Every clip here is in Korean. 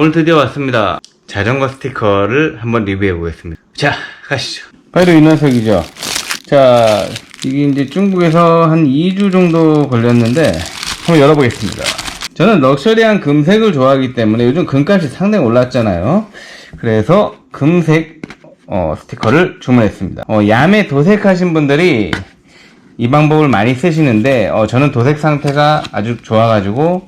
오늘 드디어 왔습니다. 자전거 스티커를 한번 리뷰해 보겠습니다. 자, 가시죠. 바로 이 녀석이죠. 자, 이게 이제 중국에서 한 2주 정도 걸렸는데, 한번 열어보겠습니다. 저는 럭셔리한 금색을 좋아하기 때문에 요즘 금값이 상당히 올랐잖아요. 그래서 금색 어, 스티커를 주문했습니다. 어, 야매 도색하신 분들이 이 방법을 많이 쓰시는데 어, 저는 도색 상태가 아주 좋아가지고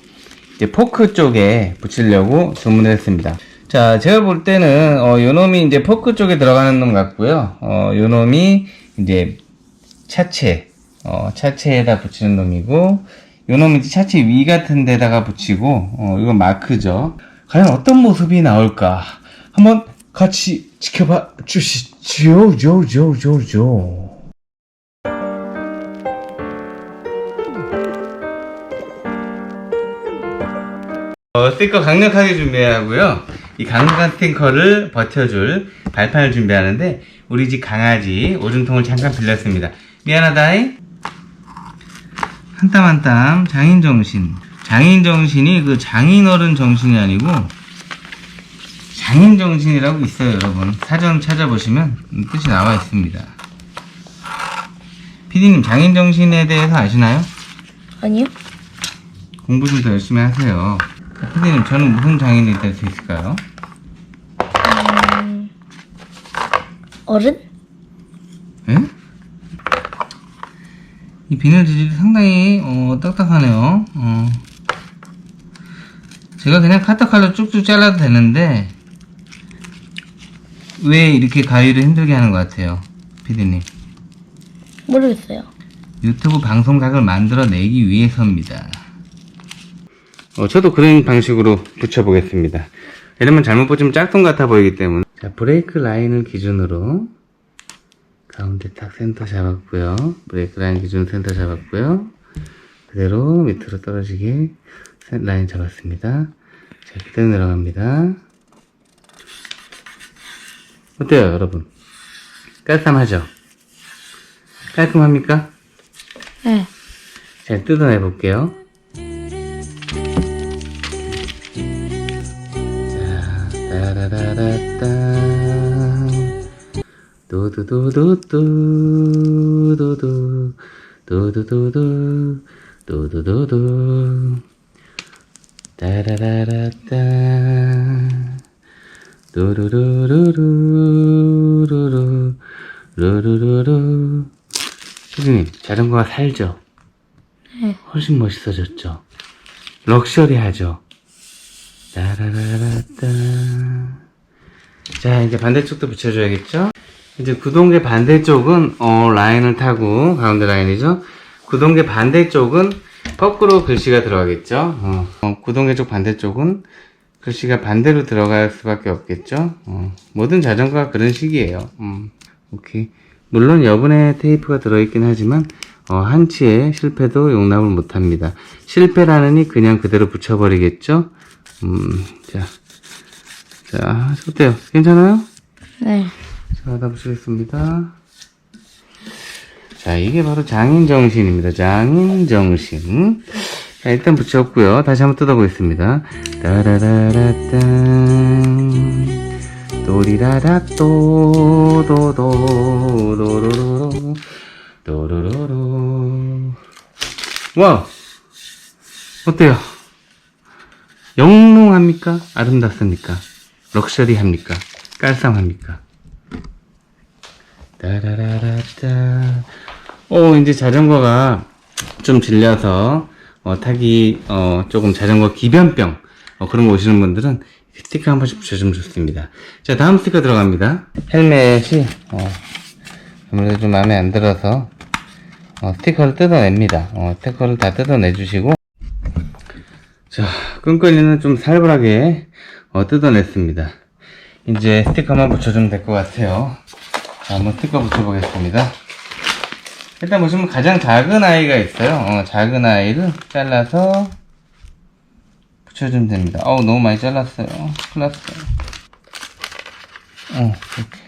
이제 포크 쪽에 붙이려고 주문을 했습니다. 자, 제가 볼 때는 어, 요 놈이 이제 포크 쪽에 들어가는 놈 같고요. 어, 요 놈이 이제 차체, 어, 차체에다 붙이는 놈이고, 요 놈은 이제 차체 위 같은 데다가 붙이고, 어, 이건 마크죠. 과연 어떤 모습이 나올까? 한번 같이 지켜봐 주시죠, 조, 조, 조, 조. 어, 스티커 강력하게 준비해야 하고요. 이 강력한 스티커를 버텨줄 발판을 준비하는데 우리 집 강아지 오줌통을 잠깐 빌렸습니다. 미안하다이. 한땀 한 땀 장인 정신. 장인 정신이 그 장인 어른 정신이 아니고 장인 정신이라고 있어요, 여러분. 사전 찾아보시면 뜻이 나와 있습니다. 피디님 장인 정신에 대해서 아시나요? 아니요? 공부 좀 더 열심히 하세요. 선생님, 저는 무슨 장인이 될 수 있을까요? 어른? 예? 이 비닐 재질이 상당히 어, 딱딱하네요. 어. 제가 그냥 카타칼로 쭉쭉 잘라도 되는데 왜 이렇게 가위를 힘들게 하는 것 같아요, 피디님? 모르겠어요. 유튜브 방송각을 만들어내기 위해서입니다. 어, 저도 그런 방식으로 붙여보겠습니다. 이러면 잘못 붙이면 짝퉁 같아 보이기 때문에. 자, 브레이크 라인을 기준으로 가운데 딱 센터 잡았고요. 브레이크 라인 기준 센터 잡았고요. 그대로 밑으로 떨어지게 센- 라인 잡았습니다. 자, 그대로 내려갑니다. 어때요, 여러분? 깔쌈하죠? 깔끔합니까? 네. 잘 뜯어내 볼게요. 두두두두두, 두두, 두두두두, 두두두두. 따라라라따. 루루루루루루 루, 루루루루. 선생님, 자전거가 살죠? 네. 훨씬 멋있어졌죠? 럭셔리하죠? 따라라라따. 자, 이제 반대쪽도 붙여줘야겠죠? 이제 구동계 반대쪽은, 어, 라인을 타고, 가운데 라인이죠? 구동계 반대쪽은 거꾸로 글씨가 들어가겠죠? 어, 어, 구동계 쪽 반대쪽은 글씨가 반대로 들어갈 수밖에 없겠죠? 어, 모든 자전거가 그런 식이에요. 음, 오케이. 물론 여분의 테이프가 들어있긴 하지만 어, 한치의 실패도 용납을 못합니다. 실패라느니 그냥 그대로 붙여버리겠죠? 음, 자, 자, 어때요? 괜찮아요? 네. 자, 다 붙이겠습니다. 자, 이게 바로 장인정신입니다. 장인정신. 자, 일단 붙였고요. 다시 한번 뜯어보겠습니다. 따라라라따. 도리라라 또, 도, 도, 도로로로. 도로로로. 와! 어때요? 영롱합니까? 아름답습니까? 럭셔리합니까? 깔쌈합니까? 따라라라따. 어, 이제 자전거가 좀 질려서, 어, 타기, 어, 조금 자전거 기변병, 어, 그런 거 오시는 분들은 스티커 한 번씩 붙여주면 좋습니다. 자, 다음 스티커 들어갑니다. 헬멧이, 어, 아무래도 좀 마음에 안 들어서, 어, 스티커를 뜯어냅니다. 어, 스티커를 다 뜯어내주시고, 자, 끈끈이는 좀 살벌하게, 어, 뜯어냈습니다. 이제 스티커만 붙여주면 될 것 같아요. 자, 한번 스티커 붙여보겠습니다. 일단 보시면 가장 작은 아이가 있어요. 어, 작은 아이를 잘라서 붙여주면 됩니다. 어우, 너무 많이 잘랐어요. 큰일 났어요. 어, 이렇게.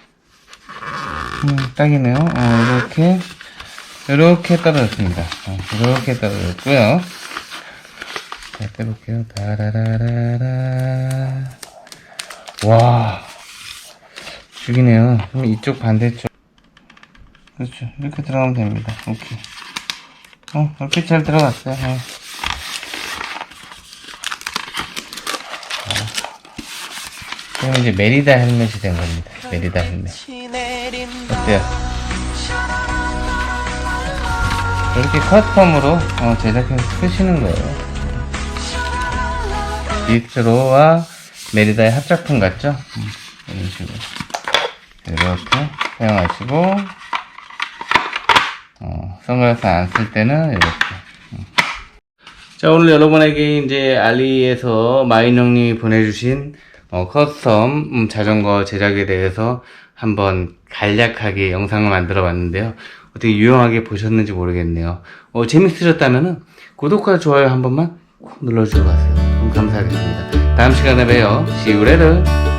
음, 딱이네요. 어, 이렇게. 이렇게 떨어졌습니다. 어, 이렇게 떨어졌고요. 자, 떼볼게요. 다라라라라. 와, 죽이네요. 그럼 이쪽 반대쪽. 그렇죠. 이렇게 들어가면 됩니다. 오케이. 어, 이렇게 잘 들어갔어요. 어. 그럼 이제 메리다 헬멧이 된 겁니다. 메리다 헬멧. 어때요? 이렇게 커스텀으로 어, 제작해서 쓰시는 거예요. 비스트로와 메리다의 합작품 같죠? 음, 이런 식으로. 이렇게 사용하시고, 어, 선글라스 안 쓸 때는 이렇게. 음. 자, 오늘 여러분에게 이제 알리에서 마인 형님이 보내주신 어, 커스텀 음, 자전거 제작에 대해서 한번 간략하게 영상을 만들어 봤는데요. 어떻게 유용하게 보셨는지 모르겠네요. 어, 재밌으셨다면 구독과 좋아요 한 번만 꼭 눌러주고 가세요. 감사하겠습니다. 다음 시간에 봬요. Later.